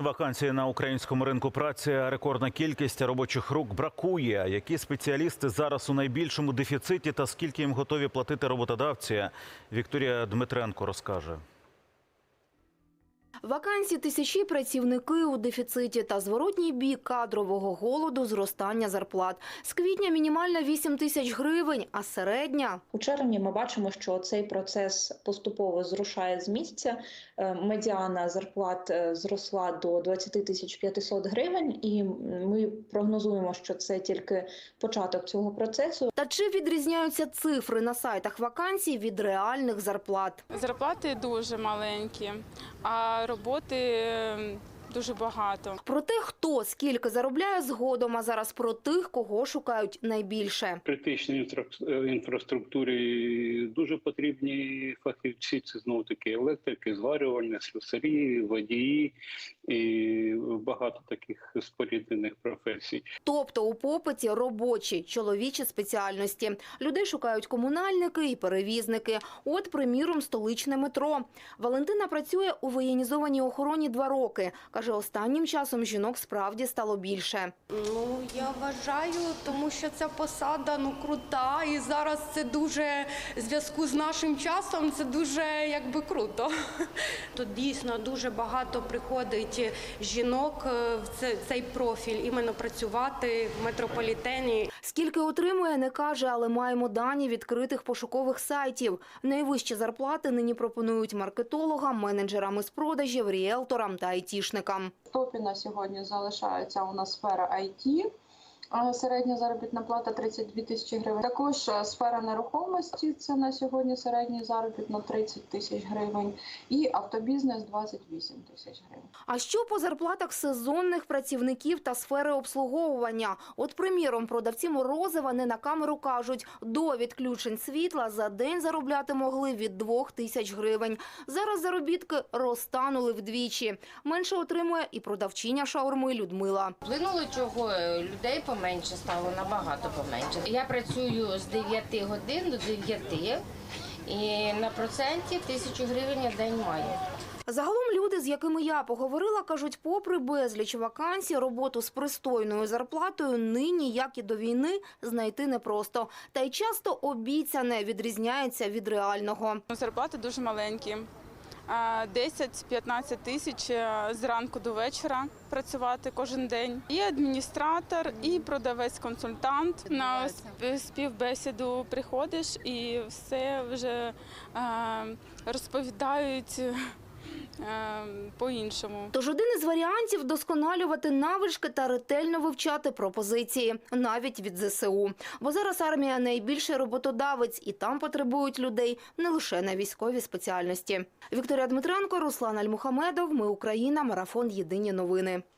Вакансії на українському ринку праці рекордна кількість робочих рук бракує. Які спеціалісти зараз у найбільшому дефіциті та скільки їм готові платити роботодавці? Вікторія Дмитренко розкаже. Вакансії тисячі працівники у дефіциті та зворотній бік кадрового голоду зростання зарплат. З квітня мінімальна 8 тисяч гривень, а середня У червні ми бачимо, що цей процес поступово зрушає з місця. Е, Медіана зарплат е, зросла до 20 тисяч 500 гривень, і ми прогнозуємо, що це тільки початок цього процесу. Та чи відрізняються цифри на сайтах вакансій від реальних зарплат? Зарплати дуже маленькі, а роботи е, дуже багато. Про те, хто скільки заробляє згодом, а зараз про тих, кого шукають найбільше. критичній е, інфраструктурі дуже потрібні фахівці. Це знову таки електрики, зварювальні, слюсарі, водії і багато таких споріднених професій. Тобто у попиті робочі чоловічі спеціальності. Людей шукають комунальники і перевізники. От, приміром, столичне метро. Валентина працює у воєнізованій охороні два роки. Каже, останнім часом жінок справді стало більше. Ну я вважаю, тому що ця посада ну крута, і зараз це дуже в зв'язку з нашим часом. Це дуже якби круто. Тут дійсно дуже багато приходить жінок е, в цей профіль, іменно працювати в метрополітені. Скільки отримує, не каже, але маємо дані відкритих пошукових сайтів. Найвищі зарплати нині пропонують маркетологам, менеджерам із продажів, ріелторам та айтішникам. В топі на сьогодні залишається у нас сфера IT. Середня заробітна плата 32 тисячі гривень. Також е, сфера нерухомості це на сьогодні середній заробіт на 30 тисяч гривень. І автобізнес 28 тисяч гривень. А що по зарплатах сезонних працівників та сфери обслуговування? От, приміром, продавці морозива не на камеру кажуть, до відключень світла за день заробляти могли від 2 тисяч гривень. Зараз заробітки розтанули вдвічі. Менше отримує і продавчиня шаурми Людмила. Вплинуло чого людей поменше стало набагато поменше. Я працюю з 9 годин до 9 і на проценті тисячу гривень на день маю. Загалом люди, з якими я поговорила, кажуть, попри безліч вакансій, роботу з пристойною зарплатою нині, як і до війни, знайти непросто. Та й часто обіцяне відрізняється від реального. Зарплати дуже маленькі. А, 10-15 тисяч е, зранку до вечора працювати кожен день. І адміністратор, і продавець-консультант. На співбесіду приходиш і все вже е, розповідають по-іншому. Тож один із варіантів досконалювати навички та ретельно вивчати пропозиції, навіть від ЗСУ. Бо зараз армія найбільший роботодавець, і там потребують людей не лише на військові спеціальності. Вікторія Дмитренко, Руслан Альмухамедов. Ми Україна. Марафон. Єдині новини.